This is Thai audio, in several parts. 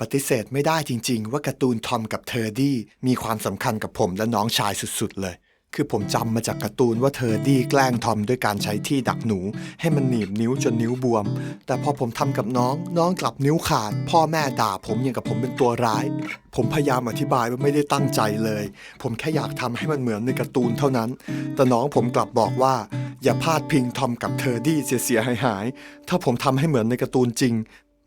ปฏิเสธไม่ได้จริง ๆ ว่าการ์ตูนทอมกับเทอร์ดี้มีความสำคัญกับผมและน้องชายสุดๆ เลย คือผมจำมาจากการ์ตูนว่าเทอร์ดี้แกล้งทอมด้วยการใช้ที่ดักหนู ให้มันหนีบนิ้วจนนิ้วบวม แต่พอผมทำกับน้อง น้องกลับนิ้วขาด พ่อแม่ด่าผมอย่างกับผมเป็นตัวร้าย ผมพยายามอธิบายว่าไม่ได้ตั้งใจเลย ผมแค่อยากทำให้มันเหมือนในการ์ตูนเท่านั้น แต่น้องผมกลับบอกว่าอย่าพาดพิงทอมกับเทอร์ดี้เสียหายๆถ้าผมทำให้เหมือนในการ์ตูนจริง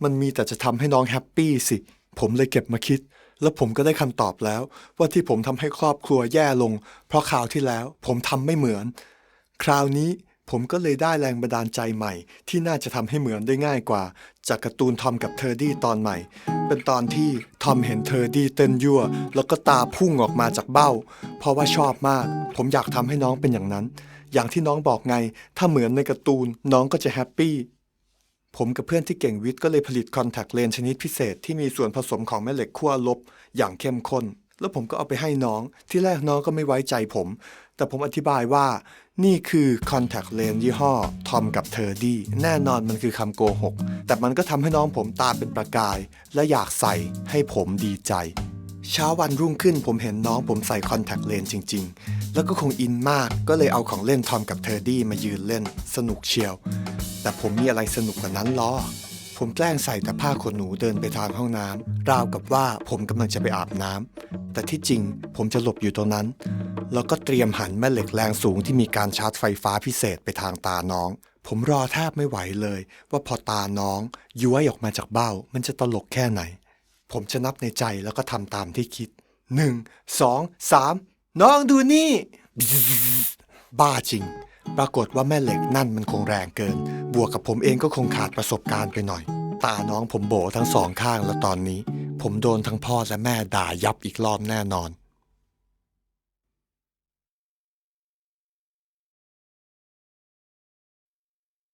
มันมีแต่จะทำให้น้องแฮปปี้สิ ผมเลยเก็บมาคิด แล้วผมก็ได้คำตอบแล้ว ว่าที่ผมทำให้ครอบครัวแย่ลง เพราะคราวที่แล้วผมทำไม่เหมือน คราวนี้ผมก็เลยได้แรงบันดาลใจใหม่ ที่น่าจะทำให้เหมือนได้ง่ายกว่า จากการ์ตูนทอมกับเทอร์ดี้ตอนใหม่ เป็นตอนที่ทอมเห็นเทอร์ดี้เต้นยั่ว แล้วก็ตาพุ่งออกมาจากเบ้า เพราะว่าชอบมาก ผมอยากทำให้น้องเป็นอย่างนั้น อย่างที่น้องบอกไง ถ้าเหมือนในการ์ตูนน้องก็จะแฮปปี้ ผมกับเพื่อนที่เก่งวิทย์ก็เลยผลิตคอนแทคเลนส์ชนิดพิเศษที่มีส่วนผสมของแม่เหล็กขั้วลบ อย่างเข้มข้น แล้วผมก็เอาไปให้น้อง ที่แรกน้องก็ไม่ไว้ใจผม แต่ผมอธิบายว่า นี่คือคอนแทคเลนส์ยี่ห้อทอมกับเทอร์ดี้แน่นอนมันคือคำโกหก แต่มันก็ทำให้น้องผมตาเป็นประกาย และอยากใส่ให้ผมดีใจ เช้าวันรุ่งขึ้นผมเห็นน้องผมใส่คอนแทคเลนส์จริง ๆ แล้วก็คงอินมากก็เลยเอาของเล่นทอมกับเทอร์ดี้มายืนเล่น สนุกเชียว แต่ผมมีอะไรสนุกกว่านั้นล้อ ผมแกล้งใส่แต่ผ้าขนหนูเดินไปทางห้องน้ำราวกับว่าผมกำลังจะไปอาบน้ำแต่ที่จริงผมจะหลบอยู่ตรงนั้น แล้วก็เตรียมหันแม่เหล็กแรงสูงที่มีการชาร์จไฟฟ้าพิเศษไปทางตาน้อง ผมรอแทบไม่ไหวเลย ว่าพอตาน้อง ย้วยออกมาจากเบ้า มันจะตลกแค่ไหน ผมจะนับในใจแล้วก็ทำตามที่คิดหนึ่งสองสามน้องดูนี่ บ้าจริง ปรากฏว่าแม่เหล็กนั่นมันคงแรงเกิน บวกกับผมเองก็คงขาดประสบการณ์ไปหน่อย ตาน้องผมโบทั้งสองข้างแล้วตอนนี้ ผมโดนทั้งพ่อและแม่ด่ายับอีกรอบแน่นอน